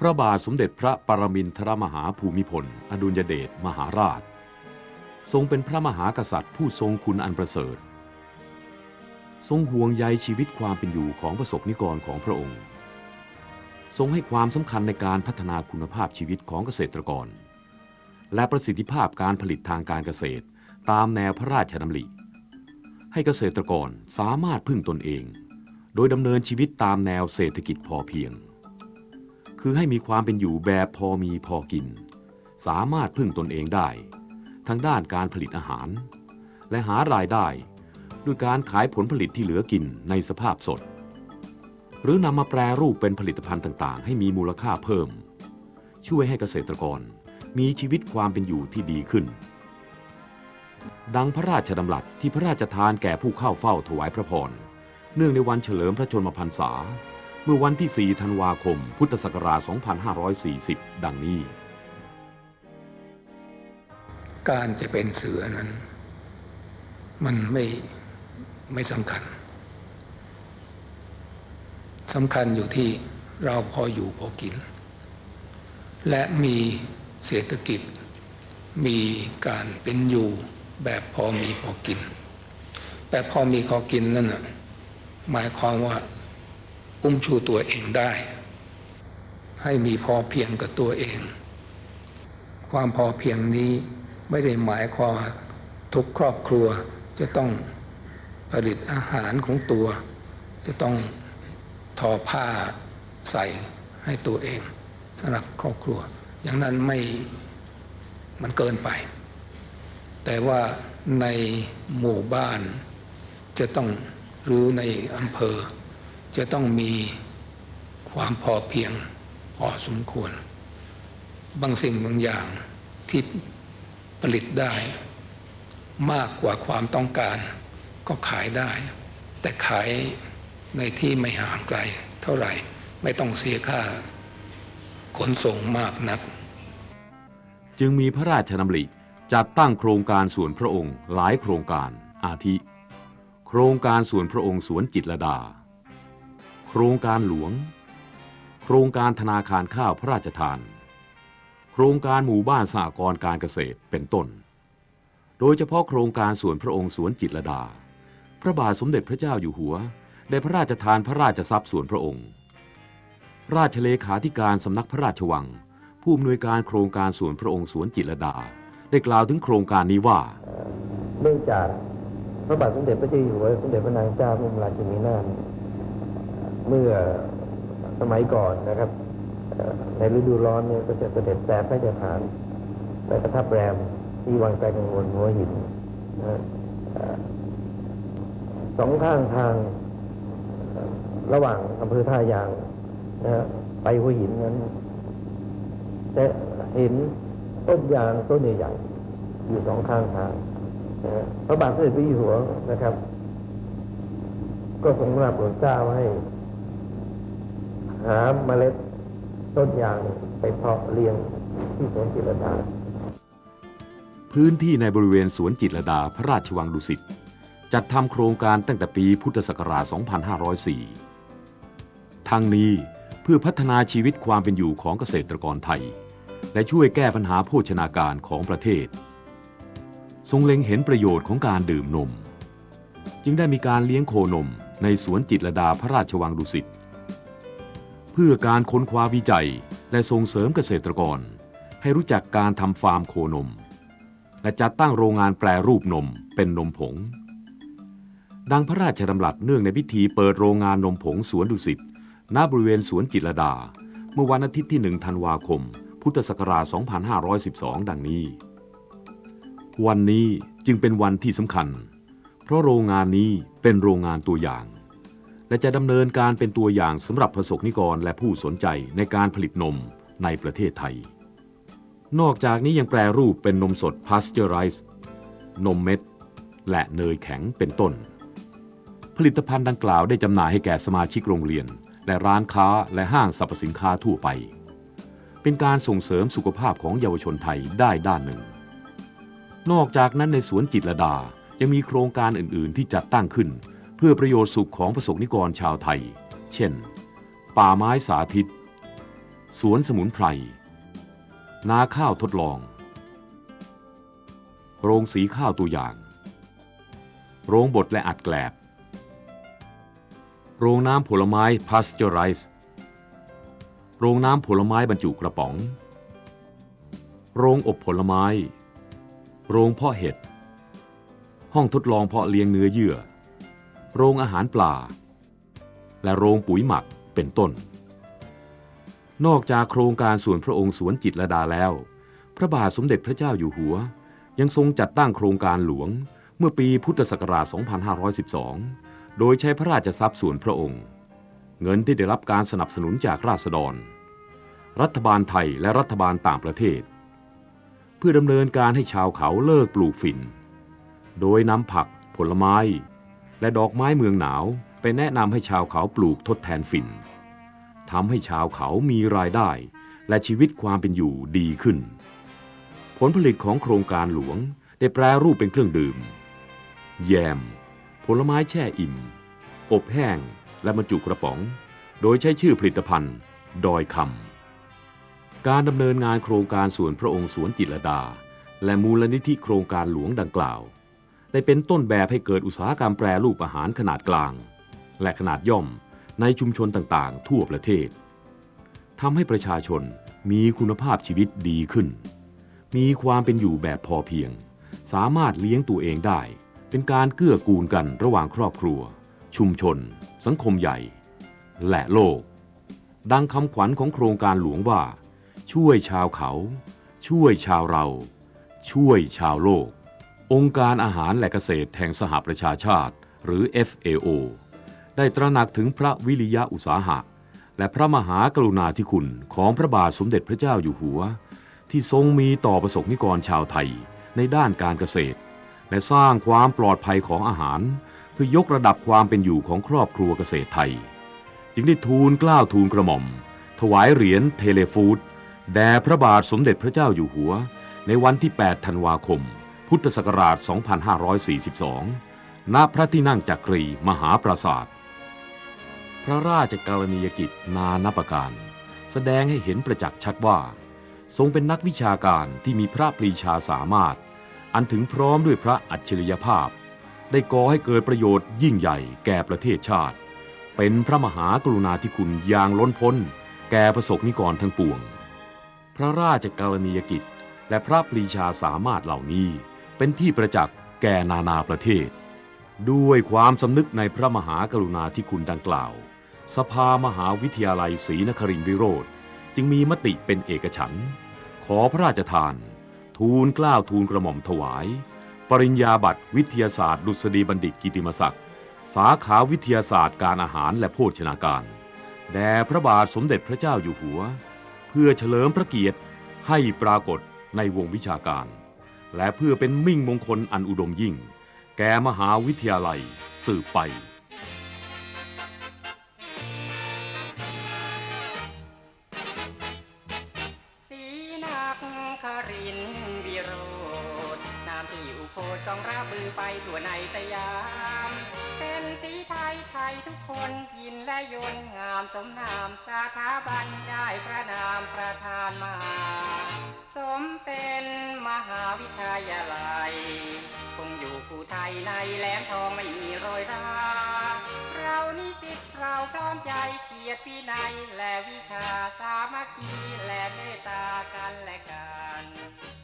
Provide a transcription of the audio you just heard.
พระบาทสมเด็จพระปรมินทรมหาภูมิพล อดุลยเดชมหาราช ทรงเป็นพระมหากษัตริย์ผู้ทรงคุณอันประเสริฐ ทรงห่วงใยชีวิตความเป็นอยู่ของประสบนิกรของพระองค์ ทรงให้ความสำคัญในการพัฒนาคุณภาพชีวิตของเกษตรกร และประสิทธิภาพการผลิตทางการเกษตรตามแนวพระราชดำริ ให้เกษตรกรสามารถพึ่งตนเอง โดยดำเนินชีวิตตามแนวเศรษฐกิจพอเพียง คือให้มีความเป็นอยู่แบบพอมีพอกิน สามารถพึ่งตนเองได้ ทั้งด้านการผลิตอาหาร และหารายได้ด้วยการขายผลผลิตที่เหลือกินในสภาพสด หรือนำมาแปรรูปเป็นผลิตภัณฑ์ต่างๆ ให้มีมูลค่าเพิ่ม ช่วยให้เกษตรกรมีชีวิตความเป็นอยู่ที่ดีขึ้น ดังพระราชดำรัสที่พระราชทานแก่ผู้เข้าเฝ้าถวายพระพร เนื่องในวันเฉลิมพระชนมพรรษา เมื่อวันที่ 4 ธันวาคม พุทธศักราช 2540 ดังนี้ การจะเป็นเสือนั้น มันไม่ไม่สำคัญสำคัญอยู่ที่เราพออยู่พอกิน และมีเศรษฐกิจ มีการเป็นอยู่แบบพอมีพอกิน แบบพอมีพอกินนั่นน่ะหมายความว่า อุ้มชูตัวเองได้ ให้มีพอเพียงกับตัวเอง ความพอเพียงนี้ไม่ได้หมายความทุกครอบครัวจะต้องผลิตอาหารของตัว จะต้องทอผ้าใส่ให้ตัวเองสำหรับครอบครัว อย่างนั้นไม่มันเกินไป แต่ว่าในหมู่บ้านจะต้องหรือในอำเภอ จะต้องมีความพอเพียงพอสมควร บางสิ่งบางอย่างที่ผลิตได้ มากกว่าความต้องการ ก็ขายได้ แต่ขายในที่ไม่ห่างไกล เท่าไหร่ไม่ต้องเสียค่าขนส่งมากนัก จึงมีพระราชดำริจัดตั้งโครงการส่วนพระองค์หลายโครงการอาทิ โครงการส่วนพระองค์สวนจิตรดา ครงการหลวง โครงการธนาคารข้าวพระราชทาน โครงการหมู่บ้านสหกรณ์การเกษตรเป็นต้น โดยเฉพาะโครงการสวนพระองค์สวนจิตรลดา พระบาทสมเด็จพระเจ้าอยู่หัว ได้พระราชทานพระราชทรัพย์สวนพระองค์ ราชเลขาธิการสำนักพระราชวัง ผู้อำนวยการโครงการสวนพระองค์สวนจิตรลดา ได้กล่าวถึงโครงการนี้ว่า เนื่องจากพระบาทสมเด็จพระเจ้าอยู่หัวสมเด็จพระนางเจ้าพระบรมราชินีนาถ เมื่อสมัยก่อนนะครับในฤดูร้อนเนี่ยก็จะเสด็จแสพระราชทานและประทับแรมที่วังไกลกังวลหัวหินนะสองข้างทางระหว่างอำเภอท่ายางนะฮะไปหัวหินนั้นจะเห็นต้นยางต้นใหญ่ๆอยู่สองข้างทางพระบาทสมเด็จพระอยู่หัวนะครับ ก็ทรงรับโปรดเกล้าให้ หาเมล็ดต้นยางไปเพาะเลี้ยงที่สวนจิตรดา พื้นที่ในบริเวณสวนจิตรดาพระราชวังดุสิตจัดทำโครงการตั้งแต่ปีพุทธศักราช 2504 ทั้งนี้เพื่อพัฒนาชีวิตความเป็นอยู่ของเกษตรกรไทย และช่วยแก้ปัญหาโภชนาการของประเทศ ทรงเล็งเห็นประโยชน์ของการดื่มนม จึงได้มีการเลี้ยงโคนมในสวนจิตรดาพระราชวังดุสิต เพื่อการค้นคว้าวิจัย และส่งเสริมเกษตรกร ให้รู้จักการทำฟาร์มโคนม และจัดตั้งโรงงานแปรรูปนมเป็นนมผง ดังพระราชดำรัสเนื่องในพิธีเปิดโรงงานนมผงสวนดุสิตณบริเวณสวนจิตรดา เมื่อวันอาทิตย์ที่ 1 ธันวาคม พุทธศักราช 2512 ดังนี้ วันนี้จึงเป็นวันที่สำคัญ เพราะโรงงานนี้เป็นโรงงานตัวอย่าง และจะดำเนินการเป็นตัวอย่างสำหรับประสบนิกรและผู้สนใจในการผลิตนมในประเทศไทย นอกจากนี้ยังแปรรูปเป็นนมสดพาสเจอร์ไรส์นมเม็ด และเนยแข็งเป็นต้น ผลิตภัณฑ์ดังกล่าวได้จำหน่ายให้แก่สมาชิกโรงเรียน และร้านค้าและห้างสรรพสินค้าทั่วไป เป็นการส่งเสริมสุขภาพของเยาวชนไทยได้ด้านหนึ่ง นอกจากนั้นในสวนจิตรดายังมีโครงการอื่น ๆ ที่จัดตั้งขึ้น เพื่อประโยชน์สุขของประสบนิกรชาวไทย เช่น ป่าไม้สาธิต สวนสมุนไพร นาข้าวทดลอง โรงสีข้าวตัวอย่าง โรงบดและอัดแกลบ โรงน้ำผลไม้พาสเจอไรส์โรงน้ำผลไม้บรรจุกระป๋อง โรงอบผลไม้ โรงเพาะเห็ด ห้องทดลองเพาะเลี้ยงเนื้อเยื่อ โรงอาหารปลา และโรงปุ๋ยหมักเป็นต้น นอกจากโครงการส่วนพระองค์สวนจิตรดาแล้ว พระบาทสมเด็จพระเจ้าอยู่หัว ยังทรงจัดตั้งโครงการหลวงเมื่อปีพุทธศักราช 2512 โดยใช้พระราชทรัพย์ส่วนพระองค์ เงินที่ได้รับการสนับสนุนจากราษฎร รัฐบาลไทยและรัฐบาลต่างประเทศ เพื่อดำเนินการให้ชาวเขาเลิกปลูกฝิ่น โดยนำผัก ผลไม้ และดอกไม้เมืองหนาวไปแนะนำให้ชาวเขาปลูกทดแทนฝิ่นทำให้ชาวเขามีรายได้ และชีวิตความเป็นอยู่ดีขึ้น ผลผลิตของโครงการหลวงได้แปรรูปเป็นเครื่องดื่ม แยม ผลไม้แช่อิ่ม อบแห้งและบรรจุกระป๋อง โดยใช้ชื่อผลิตภัณฑ์ ดอยคำการดำเนินงานโครงการส่วนพระองค์สวนจิตรดา และมูลนิธิโครงการหลวงดังกล่าว ได้เป็นต้นแบบให้เกิดอุตสาหกรรมแปรรูปอาหารขนาดกลาง และขนาดย่อมในชุมชนต่างๆ ทั่วประเทศทำให้ประชาชนมีคุณภาพชีวิตดีขึ้น มีความเป็นอยู่แบบพอเพียง สามารถเลี้ยงตัวเองได้ เป็นการเกื้อกูลกันระหว่างครอบครัว ชุมชน สังคมใหญ่ และโลก ดังคำขวัญของโครงการหลวงว่า ช่วยชาวเขา ช่วยชาวเรา ช่วยชาวโลก องค์การอาหารและเกษตรแห่งสหประชาชาติ หรือ FAO ได้ตระหนักถึงพระวิริยะอุตสาหะ และพระมหากรุณาธิคุณของพระบาทสมเด็จพระเจ้าอยู่หัว ที่ทรงมีต่อประสบนิกรชาวไทยในด้านการเกษตร และสร้างความปลอดภัยของอาหาร เพื่อยกระดับความเป็นอยู่ของครอบครัวเกษตรไทย จึงได้ทูลกล้าวทูลกระหม่อม ถวายเหรียญเทเลฟูดแด่พระบาทสมเด็จพระเจ้าอยู่หัว ในวันที่ 8 ธันวาคม พุทธศักราช 2542 ณ พระที่นั่งจักรีมหาปราสาท พระราชกรณียกิจนานาประการ แสดงให้เห็นประจักษ์ชัดว่า ทรงเป็นนักวิชาการที่มีพระปรีชาสามารถ อันถึงพร้อมด้วยพระอัจฉริยภาพ ได้ก่อให้เกิดประโยชน์ยิ่งใหญ่แก่ประเทศชาติ เป็นพระมหากรุณาธิคุณอย่างล้นพ้น แก่ประสบนิกรทั้งปวง พระราชกรณียกิจและพระปรีชาสามารถเหล่านี้ เป็นที่ประจักษ์แก่นานาประเทศ ด้วยความสำนึกในพระมหากรุณาธิคุณดังกล่าว สภามหาวิทยาลัยศรีนครินทรวิโรธจึงมีมติเป็นเอกฉันท์ขอพระราชทาน ทูลกล้าวทูลกระหม่อมถวาย ปริญญาบัตรวิทยาศาสตร์ดุษฎีบัณฑิตกิติมศักดิ์สาขาวิทยาศาสตร์การอาหารและโภชนาการ แด่พระบาทสมเด็จพระเจ้าอยู่หัว เพื่อเฉลิมพระเกียรติให้ปรากฏในวงวิชาการ และเพื่อเป็นมิ่งมงคลอันอุดมยิ่ง แก่มหาวิทยาลัยสืบไป สีนักคารินวิโรธนามที่อุโคตต้องราบือไปทั่วในสยาม เป็นสีไทยไทยทุกคนยินและยนงามสมนามสาขาบันได้พระนามประธานมา สมเป็น หาวิทยาลัย คงอยู่ภูไทยในแหลมทองไม่มีรอยราเรานิสิตเราพร้อมใจเกียรติวินัยและวิชาสามัคคีและเมตตากันและกัน